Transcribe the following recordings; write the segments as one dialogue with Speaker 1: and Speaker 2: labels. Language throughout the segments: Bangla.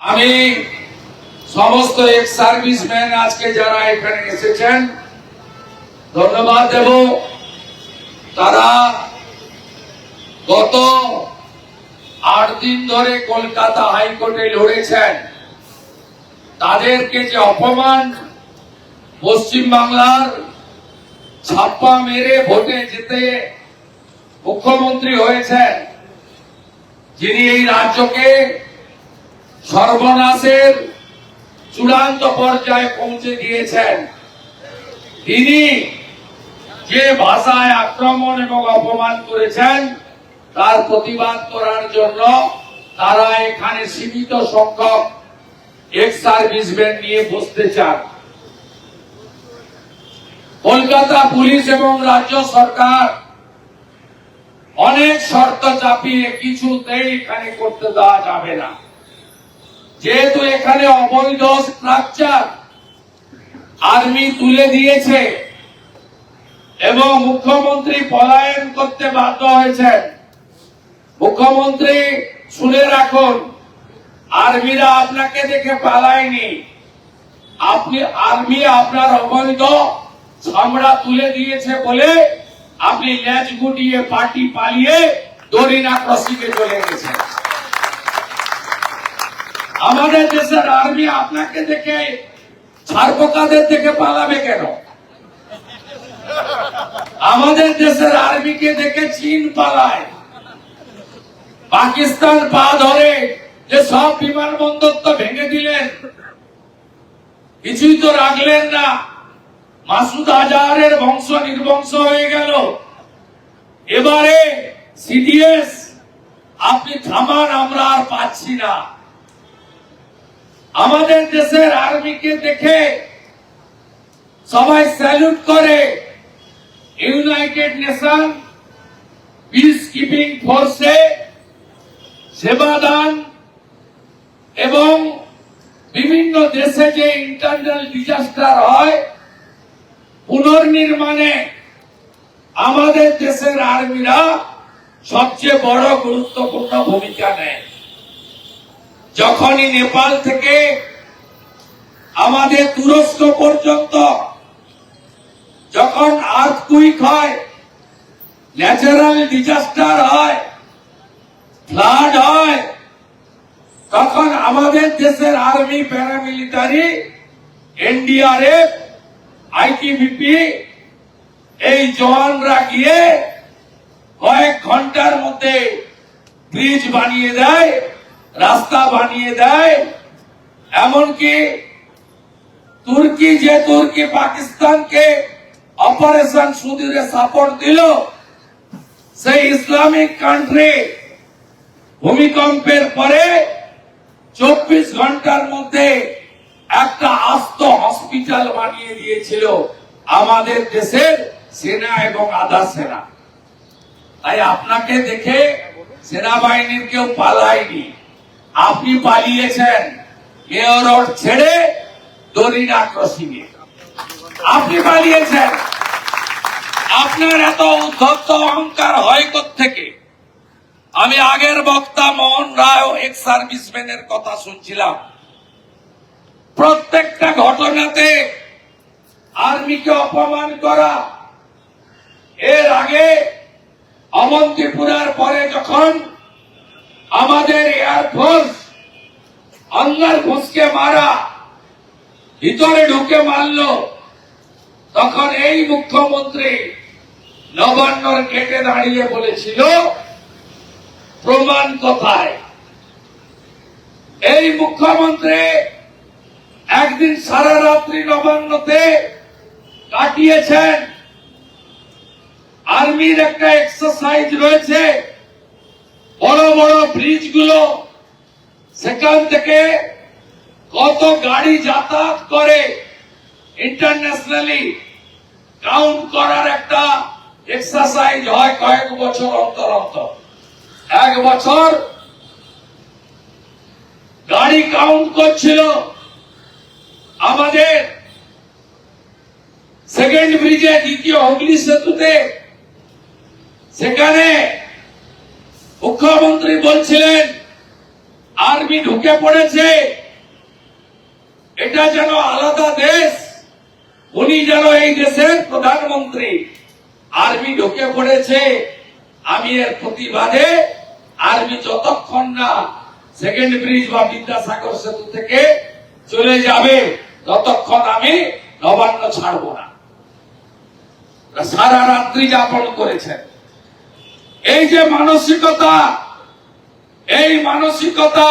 Speaker 1: আমি সমস্ত এক্স সার্ভিসম্যান আজকে যারা এখানে এসেছেন, ধন্যবাদ দেব। তারা গত আট দিন ধরে কলকাতা হাইকোর্টে লড়েছেন। তাদেরকে যে অপমান পশ্চিম বাংলার ছাপ্পা মেরে ভোটে যেতে মুখ্যমন্ত্রী হয়েছেন, যিনি এই রাজ্যকে সর্বনাশের চূড়ান্ত পর্যায়ে পৌঁছে দিয়েছেন তিনি যে ভাষায় আক্রমণ এবং অপমান করেছেন, তার প্রতিবাদ করার জন্য তারা এখানে সীমিত সংখ্যক এক্স সার্ভিসম্যান নিয়ে বসতে চান। কলকাতা পুলিশ এবং রাজ্য সরকার অনেক শর্ত চাপিয়ে কিছুতেই এখানে করতে দেওয়া যাবে না। যেহেতু এখানে অবৈধ স্ট্রাকচার আর্মি তুলে দিয়েছে এবং মুখ্যমন্ত্রী পলায়ন করতে বাধ্য হয়েছেন। মুখ্যমন্ত্রী, শুনে রাখুন আর্মিরা আপনাকে দেখে পালায়নি। আপনি আর্মি আপনার অবৈধ চামড়া তুলে দিয়েছে বলে আপনি ল্যাজ গুটিয়ে পার্টি পালিয়ে দরিনা ক্রসিংয়ে চলে গেছেন। আমাদের দেশের আর্মি আপনাকে দেখে ছারপোকাদের থেকে পালাবে কেন? আমাদের দেশের আর্মিকে দেখে চীন পালায়। পাকিস্তান পা ধরে যে সব বিমানবন্দর তো ভেঙে দিলেন। কিছুই তো রাখলেন না। মাসুদ আজহারের বংশ নির্বংশ হয়ে গেল। এবারে সিডিএস, আপনি থামান, আমরা আর পাচ্ছি না। আমাদের দেশের আর্মিকে দেখে সবাই স্যালুট করে। ইউনাইটেড নেশন পিস কিপিং ফোর্সে সেবাদান এবং বিভিন্ন দেশে যে ইন্টারনাল ডিজাস্টার হয়, পুনর্নির্মাণে আমাদের দেশের আর্মিরা সবচেয়ে বড় গুরুত্বপূর্ণ ভূমিকা নেয়। যখনই নেপাল থেকে আমাদের তুরস্ক পর্যন্ত যখন আর্থকুইক হয় ন্যাচারাল ডিজাস্টার হয় ফ্লাড হয়, তখন আমাদের দেশের আর্মি প্যারামিলিটারি এনডিআরএফ আইটিবিপি এই জওয়ানরা গিয়ে কয়েক ঘণ্টার মধ্যে ব্রিজ বানিয়ে দেয়। রাস্তা বানিয়ে দেয়, এমনকি তুর্কি যে তুর্কি পাকিস্তানকে অপারেশন সুদূরে সাপোর্ট দিল, সেই ইসলামিক কান্ট্রি ভূমিকম্পের পরে চব্বিশ ঘণ্টার মধ্যে একটা আস্ত হসপিটাল বানিয়ে দিয়েছিল আমাদের দেশের সেনা এবং আধা সেনা। তাই আপনাকে দেখে সেনাবাহিনীর কেউ পালায়নি। আপনি পালিয়েছেন মেয়র ছেড়ে দরিনা ক্রসিং এ আপনি পালিয়েছেন। আপনার এত উদ্ধত্ত অহংকার হয় থেকে আমি আগের বক্তা মোহন রায় এক্স সার্ভিসম্যানের কথা শুনছিলাম। প্রত্যেকটা ঘটনাতে আর্মিকে অপমান করা, এর আগে অবন্তিপুরার পরে যখন আমাদের এয়ারফোর্স আঙ্গার ঘুষকে মারা, ভিতরে ঢুকে মারল। তখন এই মুখ্যমন্ত্রী নবান্নর গেটে দাঁড়িয়ে বলেছিল, প্রমাণ কোথায়? এই মুখ্যমন্ত্রী একদিন সারা রাত্রি নবান্নতে কাটিয়েছেন। আর্মির একটা এক্সারসাইজ রয়েছে। বড় ব্রিজগুলো, সেখান থেকে কত গাড়ি যাতায়াত করে ইন্টারন্যাশনালি কাউন্ট করার একটা এক্সারসাইজ হয় কয়েক বছর অন্তর অন্তর। এক বছর গাড়ি কাউন্ট করছিল আমাদের সেকেন্ড ব্রিজে দ্বিতীয় হুগলি সেতুতে সেখানে মুখ্যমন্ত্রী বলছিলেন, আর্মি ঢুকে পড়েছে। এটা যেন আলাদা দেশ, উনি যেন এই দেশের প্রধানমন্ত্রী। আর্মি ঢুকে পড়েছে, আমি এর প্রতিবাদে আর্মি যতক্ষণ না সেকেন্ড ব্রিজ বা বিদ্যাসাগর সেতু থেকে চলে যাবে, ততক্ষণ আমি নবান্ন ছাড়ব না। সারা রাত্রি যাপন করেছেন। এই যে মানসিকতা, এই মানসিকতা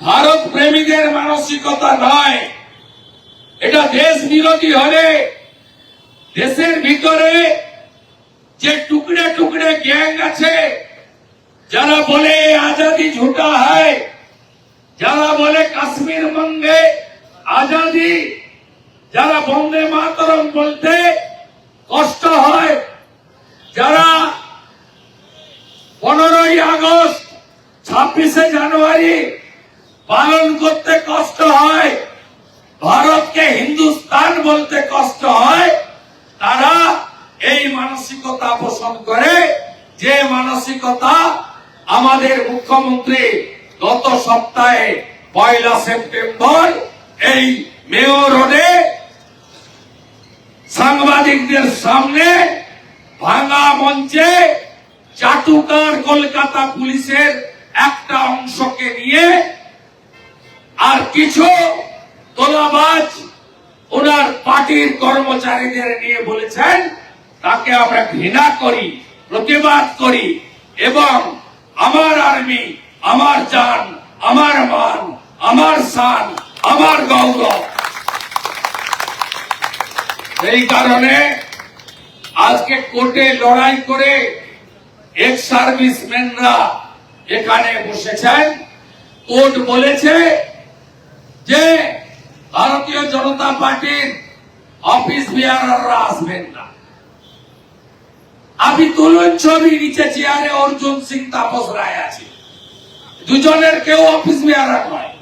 Speaker 1: ভারত প্রেমীদের মানসিকতা নয়। এটা দেশ বিরোধী হলে দেশের ভিতরে যে টুকরে টুকরে গ্যাং আছে, যারা বলে আজাদি ঝুটা হয়, যারা বলে কাশ্মীর বঙ্গে আজাদি, যারা বন্দে মাতরম বলতে কষ্ট হয়, যারা পনেরোই আগস্ট, ছাব্বিশে জানুয়ারি পালন করতে কষ্ট হয়, ভারতকে হিন্দুস্তান বলতে কষ্ট হয়, তারা এই মানসিকতা পোষণ করে, যে মানসিকতা আমাদের মুখ্যমন্ত্রী গত সপ্তাহে পয়লা সেপ্টেম্বর এই মেয়র রোডে সাংবাদিকদের সামনে ভাঙা মঞ্চে চাটুকার কলকাতা পুলিশের একটা অংশকে নিয়ে আর কিছু তোলাবাজ ওনার পার্টির কর্মচারীদের নিয়ে বলেছেন, তাকে আমরা ঘৃণা করি, প্রতিবাদ করি এবং আমার আর্মি, আমার জান, আমার মান, আমার শান আমার গৌরব। এই কারণে আজকে কোর্টে লড়াই করে এক্স সার্ভিসম্যানরা এখানে বসেছেন। কোর্ট বলেছে যে ভারতীয় জনতা পার্টির অফিস বিয়ারাররা আসবেন না। আপনি তুলুন ছবি নিচে চেয়ারে অর্জুন সিং, তাপস রায় আছে। দুজনের কেউ অফিস বিয়ারার নয়।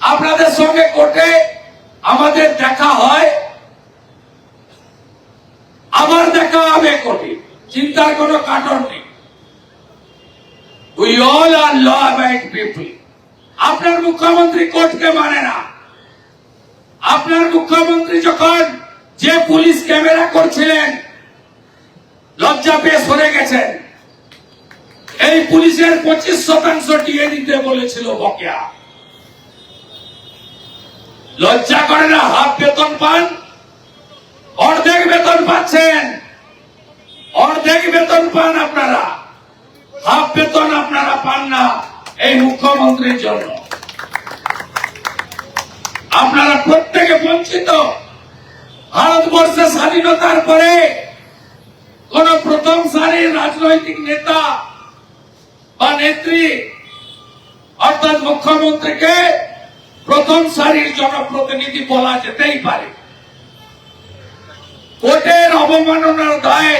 Speaker 1: আপনাদের সঙ্গে কোর্টে আমাদের দেখা হয়। আবার দেখা হবে কোর্টে। চিন্তার কোনো কারণ নেই। We all are law abide people আপনার মুখ্যমন্ত্রী কোর্টকে মানে না। আপনার মুখ্যমন্ত্রী যখন যে পুলিশ ক্যামেরা করছিলেন, লজ্জা পেয়ে সরে গেছেন। এই পুলিশের পঁচিশ শতাংশ দিয়ে দিতে বলেছিল বকেয়া। লজ্জা করে না, হাফ বেতন পান, অর্ধেক বেতন পাচ্ছেন। অর্ধেক বেতন পান আপনারা, হাফ বেতন আপনারা পান না এই মুখ্যমন্ত্রীর জন্য। আপনারা প্রত্যেকে বঞ্চিত। ভারতবর্ষের স্বাধীনতার পরে কোন প্রথম সারির রাজনৈতিক নেতা বা নেত্রী অর্থাৎ মুখ্যমন্ত্রীকে প্রথম সারির জনপ্রতিনিধি বলা যেতেই পারে। কোর্টের অবমাননার দায়ে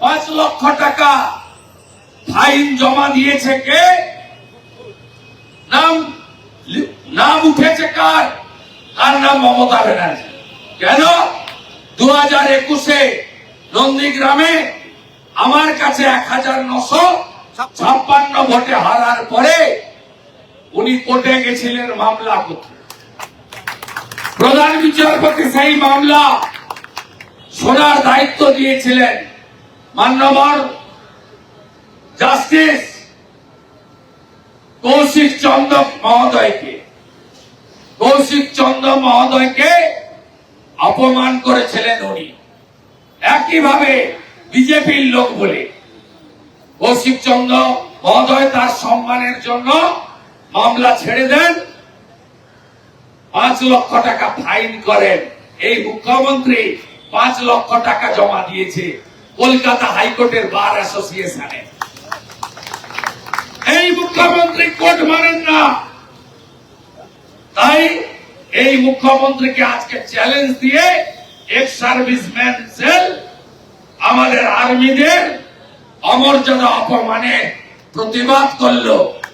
Speaker 1: পাঁচ লক্ষ টাকা ফাইন জমা দিয়েছে কে? নাম নাম উঠেছে কার? কার নাম মমতা ব্যানার্জি। কেন? দু হাজার একুশে নন্দীগ্রামে আমার কাছে এক হাজার নশো ছাপ্পান্ন ভোটে হারার পরে উনি কোর্টে গেছিলেন মামলা করতে প্রধান বিচারপতি সেই মামলা শোনার দায়িত্ব দিয়েছিলেন। মান্যবর জাস্টিস কৌশিক চন্দ্র মহোদয়কে, কৌশিক চন্দ্র মহোদয়কে অপমান করেছিলেন উনি। একইভাবে বিজেপির লোক বলে কৌশিক চন্দ্র মহোদয় তার সম্মানের জন্য মামলা ছেড়ে দেন, পাঁচ লক্ষ টাকা ফাইন করেন। এই মুখ্যমন্ত্রী পাঁচ লক্ষ টাকা জমা দিয়েছে। কলকাতা হাইকোর্টের বার অ্যাসোসিয়েশনে। এই মুখ্যমন্ত্রী কোর্ট মানেন না। তাই এই মুখ্যমন্ত্রীকে আজকে চ্যালেঞ্জ দিয়ে এক্স সার্ভিসম্যান সেল আমাদের আর্মিদের অমর্যাদা অপমানে প্রতিবাদ করল।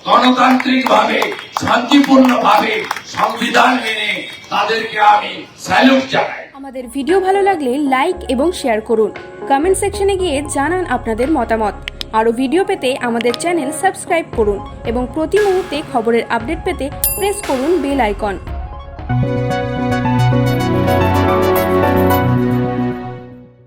Speaker 1: গণতান্ত্রিক ভাবে শান্তিপূর্ণ ভাবে সংবিধান মেনে তাদেরকে আমি স্যালুট জানাই।
Speaker 2: আমাদের ভিডিও ভালো লাগলে লাইক এবং শেয়ার করুন। কমেন্ট সেকশনে গিয়ে জানান আপনাদের মতামত। আরও ভিডিও পেতে আমাদের চ্যানেল সাবস্ক্রাইব করুন এবং প্রতি মুহূর্তে খবরের আপডেট পেতে প্রেস করুন বেল আইকন।